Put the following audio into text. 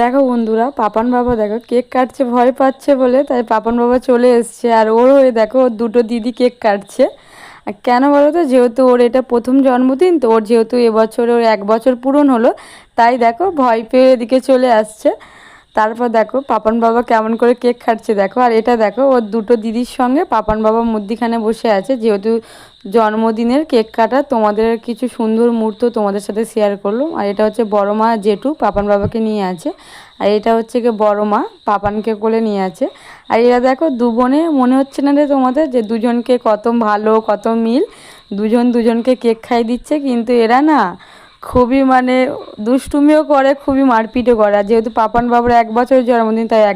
দেখো বন্ধুরা, পাপান বাবা দেখো কেক কাটছে, ভয় পাচ্ছে বলে, তাই পাপান বাবা চলে এসছে। আর ওর হয়ে দেখো দুটো দিদি কেক কাটছে। আর কেন বলো তো, যেহেতু ওর এটা প্রথম জন্মদিন, তো ওর যেহেতু এবছর ওর এক বছর পূরণ হলো, তাই দেখো ভয় পেয়ে এদিকে চলে আসছে। তারপর দেখো, পাপান বাবা কেমন করে কেক খাচ্ছে দেখো। আর এটা দেখো ওর দুটো দিদির সঙ্গে পাপান বাবা মধ্যিখানে বসে আছে। যেহেতু জন্মদিনের কেক কাটা, তোমাদের কিছু সুন্দর মুহূর্ত তোমাদের সাথে শেয়ার করলাম। আর এটা হচ্ছে বড় মা জেঠু, পাপান বাবাকে নিয়ে আছে। আর এটা হচ্ছে কি বড় মা, পাপানকে কোলে নিয়ে আছে। আর এরা দেখো, দু বোনে মনে হচ্ছে না রে তোমাদের যে দুজনকে কত ভালো, কত মিল। দুজন দুজনকে কেক খাই দিচ্ছে, কিন্তু এরা না খুবই মানে দুষ্টুমিও করে, খুবই মারপিটও করে। আর যেহেতু পাপান বাবুর এক বছরের জন্মদিন, তাই এক